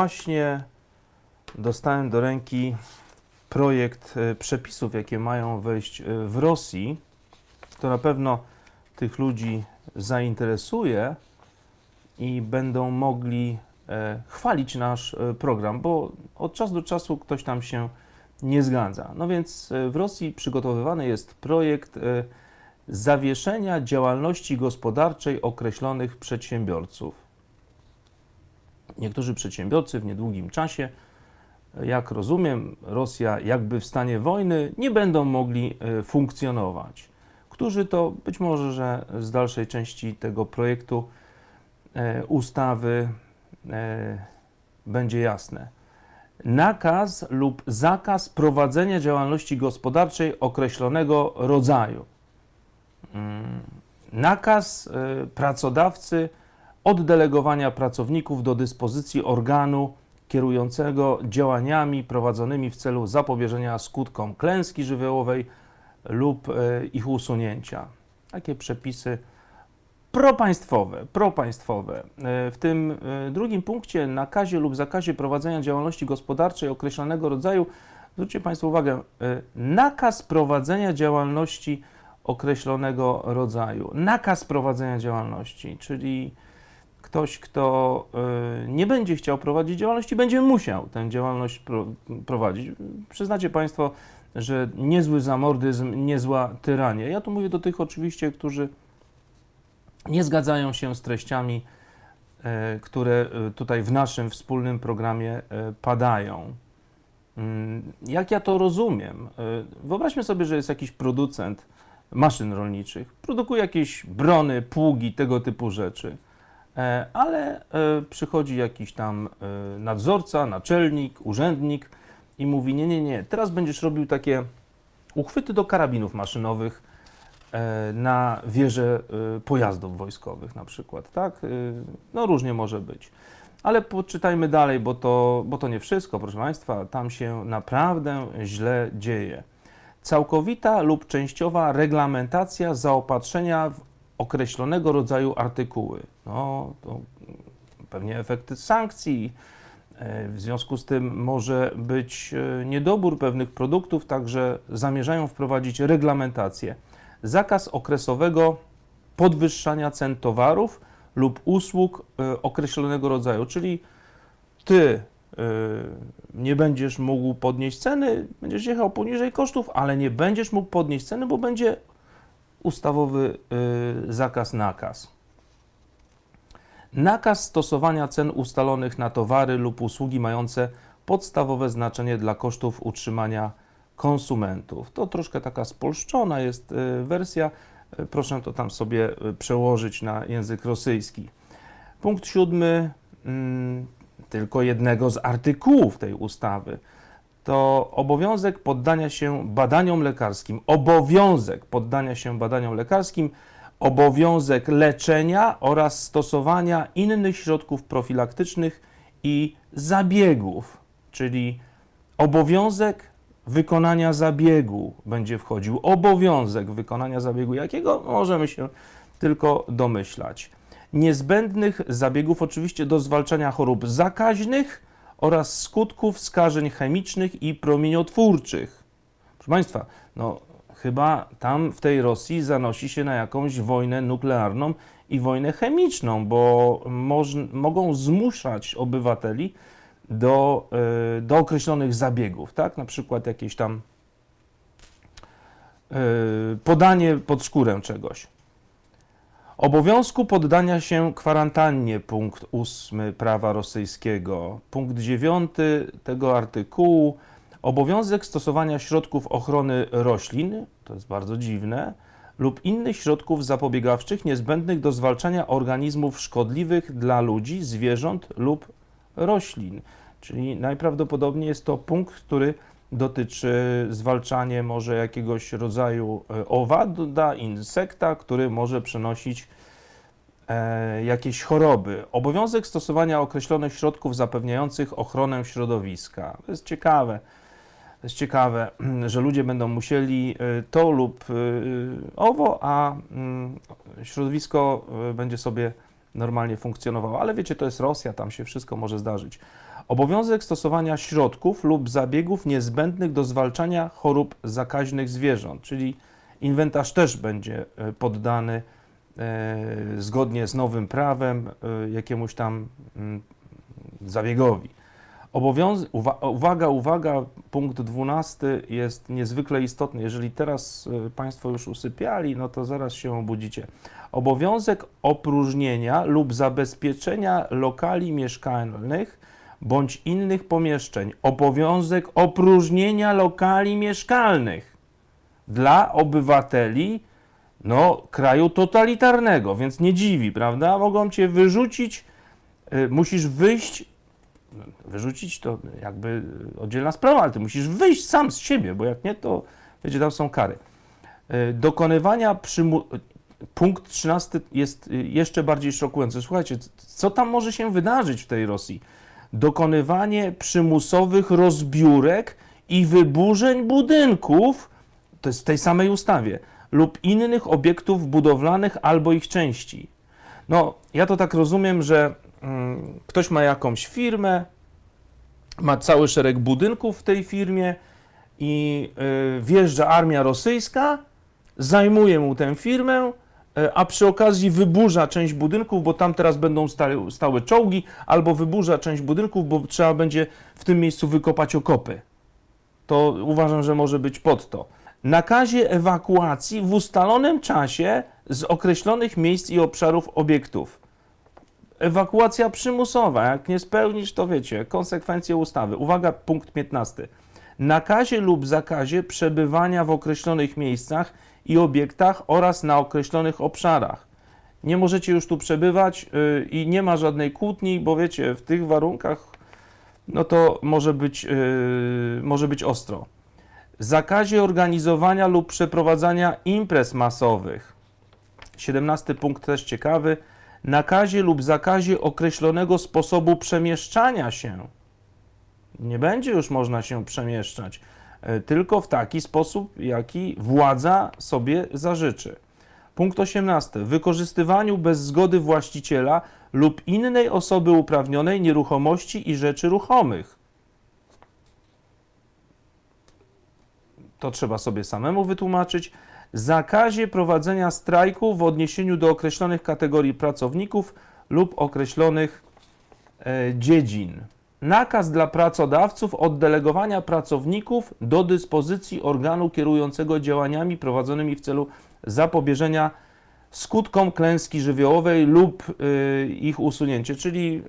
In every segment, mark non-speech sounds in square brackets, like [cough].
Właśnie dostałem do ręki projekt e, przepisów, jakie mają wejść e, w Rosji. To na pewno tych ludzi zainteresuje i będą mogli e, chwalić nasz program, bo od czasu do czasu ktoś tam się nie zgadza. No więc w Rosji przygotowywany jest projekt zawieszenia działalności gospodarczej określonych przedsiębiorców. Niektórzy przedsiębiorcy w niedługim czasie, jak rozumiem, Rosja jakby w stanie wojny, nie będą mogli e, funkcjonować. Którzy to być może, że z dalszej części tego projektu e, ustawy e, będzie jasne. Nakaz lub zakaz prowadzenia działalności gospodarczej określonego rodzaju. Mm, Nakaz pracodawcy oddelegowania pracowników do dyspozycji organu kierującego działaniami prowadzonymi w celu zapobieżenia skutkom klęski żywiołowej lub e, ich usunięcia. Takie przepisy propaństwowe, propaństwowe. E, W tym e, drugim punkcie nakazie lub zakazie prowadzenia działalności gospodarczej określonego rodzaju, zwróćcie Państwo uwagę, nakaz prowadzenia działalności określonego rodzaju. Nakaz prowadzenia działalności, czyli ktoś, kto y, nie będzie chciał prowadzić działalności, będzie musiał tę działalność pro, prowadzić. Przyznacie Państwo, że niezły zamordyzm, niezła tyrania. Ja tu mówię do tych oczywiście, którzy nie zgadzają się z treściami, e, które e, tutaj w naszym wspólnym programie padają. Mm, Jak ja to rozumiem? Wyobraźmy sobie, że jest jakiś producent maszyn rolniczych, produkuje jakieś brony, pługi, tego typu rzeczy. E, ale e, przychodzi jakiś tam e, nadzorca, naczelnik, urzędnik i mówi: Nie, nie, nie, teraz będziesz robił takie uchwyty do karabinów maszynowych na wieże pojazdów wojskowych, na przykład, tak? No różnie może być. Ale poczytajmy dalej, bo to, bo to nie wszystko, proszę Państwa. Tam się naprawdę źle dzieje. Całkowita lub częściowa reglamentacja zaopatrzenia w określonego rodzaju artykuły. No, to pewnie efekty sankcji. E, W związku z tym może być e, niedobór pewnych produktów, także zamierzają wprowadzić reglamentację. Zakaz okresowego podwyższania cen towarów lub usług e, określonego rodzaju, czyli ty nie będziesz mógł podnieść ceny, będziesz jechał poniżej kosztów, ale nie będziesz mógł podnieść ceny, bo będzie ustawowy zakaz, nakaz. Nakaz stosowania cen ustalonych na towary lub usługi mające podstawowe znaczenie dla kosztów utrzymania konsumentów. To troszkę taka spolszczona jest y, wersja. Y, Proszę to tam sobie y, przełożyć na język rosyjski. Punkt siódmy, mm, tylko jednego z artykułów tej ustawy to obowiązek poddania się badaniom lekarskim, obowiązek poddania się badaniom lekarskim, obowiązek leczenia oraz stosowania innych środków profilaktycznych i zabiegów, czyli obowiązek wykonania zabiegu będzie wchodził, obowiązek wykonania zabiegu, jakiego możemy się tylko domyślać. Niezbędnych zabiegów oczywiście do zwalczania chorób zakaźnych, oraz skutków skażeń chemicznych i promieniotwórczych. Proszę Państwa, no chyba tam w tej Rosji zanosi się na jakąś wojnę nuklearną i wojnę chemiczną, bo moż, mogą zmuszać obywateli do, y, do określonych zabiegów, tak? Na przykład jakieś tam y, podanie pod skórę czegoś. Obowiązku poddania się kwarantannie, punkt 8 prawa rosyjskiego. Punkt 9 tego artykułu. Obowiązek stosowania środków ochrony roślin, to jest bardzo dziwne, lub innych środków zapobiegawczych niezbędnych do zwalczania organizmów szkodliwych dla ludzi, zwierząt lub roślin. Czyli najprawdopodobniej jest to punkt, który dotyczy zwalczania może jakiegoś rodzaju e, owada, insekta, który może przenosić e, jakieś choroby. Obowiązek stosowania określonych środków zapewniających ochronę środowiska. To jest ciekawe. To jest ciekawe, [clears throat] że ludzie będą musieli e, to lub e, owo, a mm, środowisko będzie sobie normalnie funkcjonowało. Ale wiecie, to jest Rosja, tam się wszystko może zdarzyć. Obowiązek stosowania środków lub zabiegów niezbędnych do zwalczania chorób zakaźnych zwierząt, czyli inwentarz też będzie poddany zgodnie z nowym prawem jakiemuś tam mm, zabiegowi. Obowiąz... Uwa- uwaga, uwaga, punkt 12 jest niezwykle istotny. Jeżeli teraz e, Państwo już usypiali, no to zaraz się obudzicie. Obowiązek opróżnienia lub zabezpieczenia lokali mieszkalnych bądź innych pomieszczeń. Obowiązek opróżnienia lokali mieszkalnych dla obywateli no, kraju totalitarnego, więc nie dziwi, prawda? Mogą cię wyrzucić, y, musisz wyjść, wyrzucić to jakby oddzielna sprawa, ale ty musisz wyjść sam z siebie, bo jak nie, to wiecie, tam są kary. Y, Dokonywania przymu... Punkt 13 jest y, jeszcze bardziej szokujący. Słuchajcie, co tam może się wydarzyć w tej Rosji? Dokonywanie przymusowych rozbiórek i wyburzeń budynków, to jest w tej samej ustawie, lub innych obiektów budowlanych albo ich części. No, ja to tak rozumiem, że ktoś ma jakąś firmę, ma cały szereg budynków w tej firmie i y, wjeżdża armia rosyjska, zajmuje mu tę firmę, y, a przy okazji wyburza część budynków, bo tam teraz będą stałe czołgi, albo wyburza część budynków, bo trzeba będzie w tym miejscu wykopać okopy. To uważam, że może być pod to. Nakazie ewakuacji w ustalonym czasie z określonych miejsc i obszarów obiektów. Ewakuacja przymusowa. Jak nie spełnisz, to wiecie, konsekwencje ustawy. Uwaga, punkt 15. Nakazie lub zakazie przebywania w określonych miejscach i obiektach oraz na określonych obszarach. Nie możecie już tu przebywać yy, i nie ma żadnej kłótni, bo wiecie, w tych warunkach no to może być, yy, może być ostro. Zakazie organizowania lub przeprowadzania imprez masowych. 17 punkt też ciekawy. Nakazie lub zakazie określonego sposobu przemieszczania się. Nie będzie już można się przemieszczać, e, tylko w taki sposób, jaki władza sobie zażyczy. Punkt 18. Wykorzystywaniu bez zgody właściciela lub innej osoby uprawnionej nieruchomości i rzeczy ruchomych. To trzeba sobie samemu wytłumaczyć. Zakazie prowadzenia strajku w odniesieniu do określonych kategorii pracowników lub określonych e, dziedzin. Nakaz dla pracodawców oddelegowania pracowników do dyspozycji organu kierującego działaniami prowadzonymi w celu zapobieżenia skutkom klęski żywiołowej lub y, ich usunięcie. Czyli y,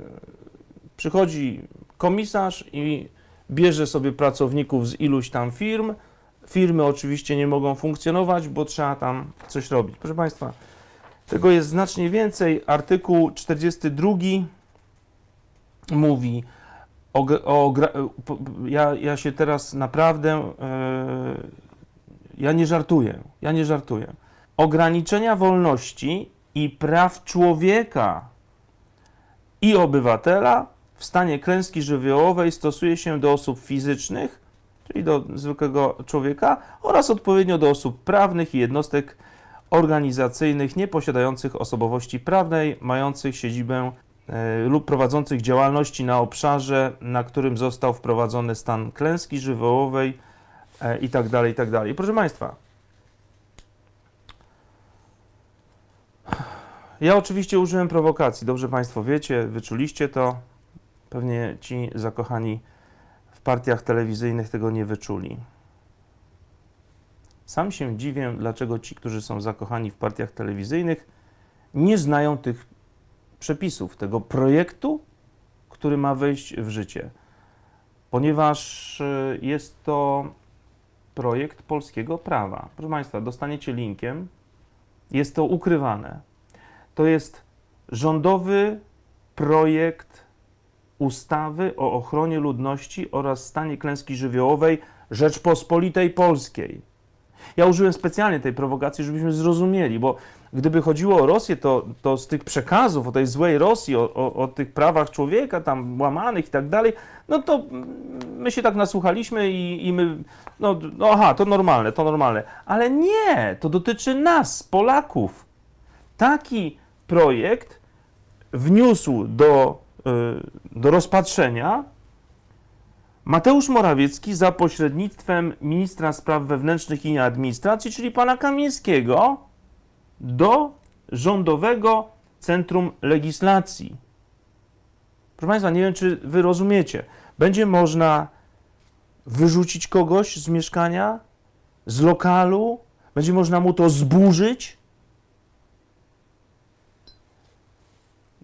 przychodzi komisarz i bierze sobie pracowników z iluś tam firm. Firmy oczywiście nie mogą funkcjonować, bo trzeba tam coś robić. Proszę Państwa, tego jest znacznie więcej. Artykuł 42 mówi o, o ja, ja się teraz naprawdę e, ja nie żartuję. Ja nie żartuję. Ograniczenia wolności i praw człowieka i obywatela w stanie klęski żywiołowej stosuje się do osób fizycznych, czyli do zwykłego człowieka, oraz odpowiednio do osób prawnych i jednostek organizacyjnych nieposiadających osobowości prawnej, mających siedzibę e, lub prowadzących działalności na obszarze, na którym został wprowadzony stan klęski żywiołowej e, i tak tak. Proszę Państwa, ja oczywiście użyłem prowokacji, dobrze Państwo wiecie, wyczuliście to, pewnie ci zakochani partiach telewizyjnych tego nie wyczuli. Sam się dziwię, dlaczego ci, którzy są zakochani w partiach telewizyjnych, nie znają tych przepisów, tego projektu, który ma wejść w życie. Ponieważ y, jest to projekt polskiego prawa. Proszę Państwa, dostaniecie linkiem, jest to ukrywane. To jest rządowy projekt ustawy o ochronie ludności oraz stanie klęski żywiołowej Rzeczpospolitej Polskiej. Ja użyłem specjalnie tej prowokacji, żebyśmy zrozumieli, bo gdyby chodziło o Rosję, to, to z tych przekazów o tej złej Rosji, o, o, o tych prawach człowieka tam łamanych i tak dalej, no to my się tak nasłuchaliśmy i, i my, no, no aha, to normalne, to normalne. Ale nie, to dotyczy nas, Polaków. Taki projekt wniósł do, do rozpatrzenia Mateusz Morawiecki za pośrednictwem ministra spraw wewnętrznych i administracji, czyli pana Kamińskiego, do Rządowego Centrum Legislacji. Proszę Państwa, nie wiem, czy Wy rozumiecie. Będzie można wyrzucić kogoś z mieszkania, z lokalu, będzie można mu to zburzyć,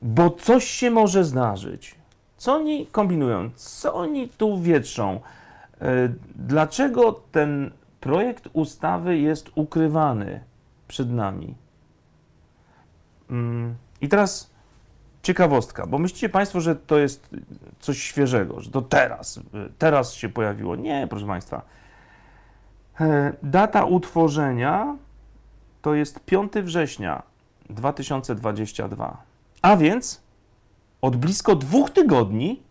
bo coś się może zdarzyć. Co oni kombinują? Co oni tu wietrzą? E, Dlaczego ten projekt ustawy jest ukrywany przed nami? Mm, I teraz ciekawostka, bo myślicie Państwo, że to jest coś świeżego, że to teraz, y, teraz się pojawiło. Nie, proszę Państwa. E, Data utworzenia to jest 5 września 2022. A więc od blisko dwóch tygodni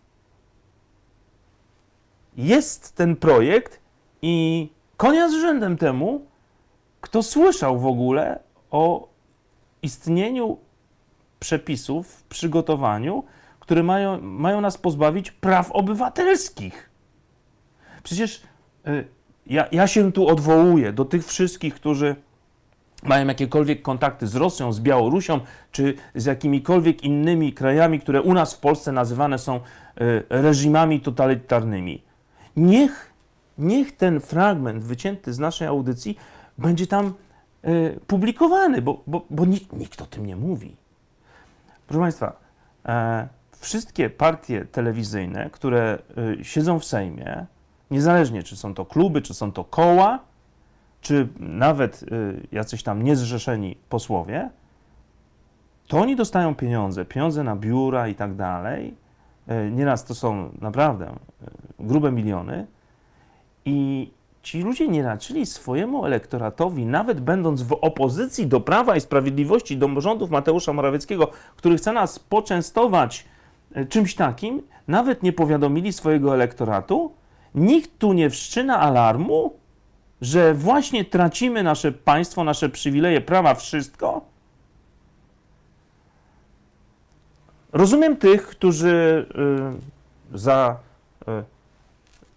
jest ten projekt i konia z rzędem temu, kto słyszał w ogóle o istnieniu przepisów w przygotowaniu, które mają, mają nas pozbawić praw obywatelskich. Przecież y, ja, ja się tu odwołuję do tych wszystkich, którzy mają jakiekolwiek kontakty z Rosją, z Białorusią, czy z jakimikolwiek innymi krajami, które u nas w Polsce nazywane są y, reżimami totalitarnymi. Niech, niech ten fragment wycięty z naszej audycji będzie tam y, publikowany, bo, bo, bo nikt, nikt o tym nie mówi. Proszę Państwa, e, wszystkie partie telewizyjne, które siedzą w Sejmie, niezależnie czy są to kluby, czy są to koła, czy nawet y, jacyś tam niezrzeszeni posłowie, to oni dostają pieniądze, pieniądze na biura i tak dalej. E, Nieraz to są naprawdę e, grube miliony. I ci ludzie nie raczyli swojemu elektoratowi, nawet będąc w opozycji do Prawa i Sprawiedliwości, do rządów Mateusza Morawieckiego, który chce nas poczęstować czymś takim, nawet nie powiadomili swojego elektoratu. Nikt tu nie wszczyna alarmu, że właśnie tracimy nasze państwo, nasze przywileje, prawa, wszystko. Rozumiem tych, którzy y, za, y,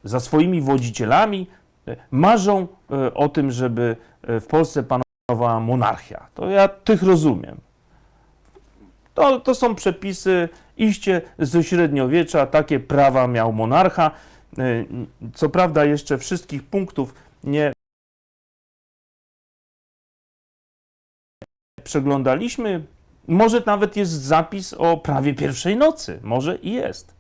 za swoimi wodzicielami y, marzą o tym, żeby w Polsce panowała monarchia. To ja tych rozumiem. To, to są przepisy iście ze średniowiecza, takie prawa miał monarcha. Co prawda, jeszcze wszystkich punktów nie przeglądaliśmy. Może nawet jest zapis o prawie pierwszej nocy. Może i jest.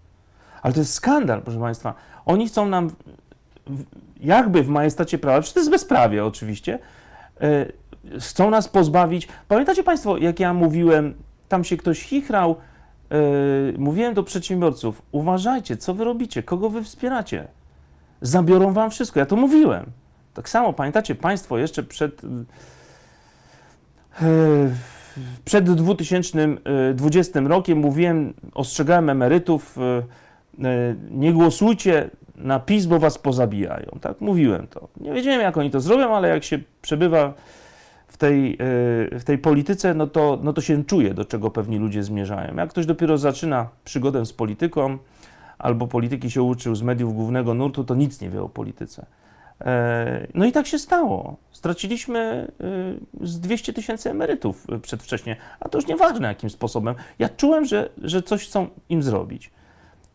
Ale to jest skandal, proszę Państwa. Oni chcą nam, jakby w majestacie prawa, przecież to jest bezprawie oczywiście, e, chcą nas pozbawić. Pamiętacie Państwo, jak ja mówiłem, tam się ktoś chichrał, e, mówiłem do przedsiębiorców, uważajcie, co wy robicie, kogo wy wspieracie. Zabiorą wam wszystko. Ja to mówiłem. Tak samo, pamiętacie Państwo, jeszcze przed e, przed 2020 rokiem mówiłem, ostrzegałem emerytów, e, e, nie głosujcie na PiS, bo was pozabijają. Tak, mówiłem to. Nie wiedziałem, jak oni to zrobią, ale jak się przebywa w tej, e, w tej polityce, no to, no to się czuje, do czego pewni ludzie zmierzają. Jak ktoś dopiero zaczyna przygodę z polityką, albo polityki się uczył z mediów głównego nurtu, to nic nie wie o polityce. E, No i tak się stało. Straciliśmy y, z 200 tysięcy emerytów y, przedwcześnie, a to już nieważne jakim sposobem. Ja czułem, że, że coś chcą im zrobić.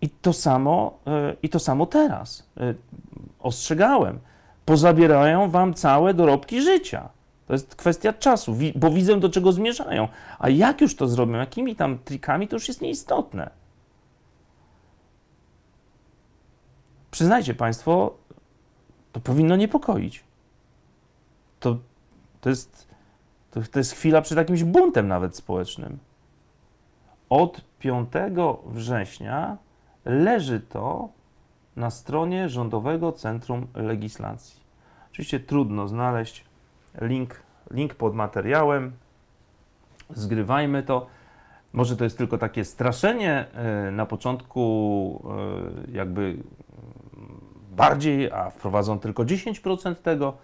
I to samo, y, i to samo teraz. Ostrzegałem. Pozabierają wam całe dorobki życia. To jest kwestia czasu, bo widzę, do czego zmierzają. A jak już to zrobią, jakimi tam trikami, to już jest nieistotne. Przyznajcie Państwo, to powinno niepokoić. To, to, jest, to, to jest chwila przed jakimś buntem nawet społecznym. Od 5 września leży to na stronie Rządowego Centrum Legislacji. Oczywiście trudno znaleźć link, link pod materiałem. Zgrywajmy to. Może to jest tylko takie straszenie e, na początku, e, jakby bardziej, a wprowadzą tylko 10% tego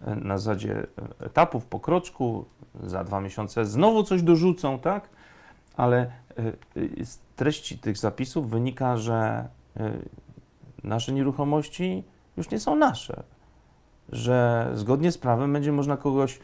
e, na zasadzie e, etapów po kroczku, za dwa miesiące znowu coś dorzucą, tak? Ale e, z treści tych zapisów wynika, że nasze nieruchomości już nie są nasze. Że zgodnie z prawem będzie można kogoś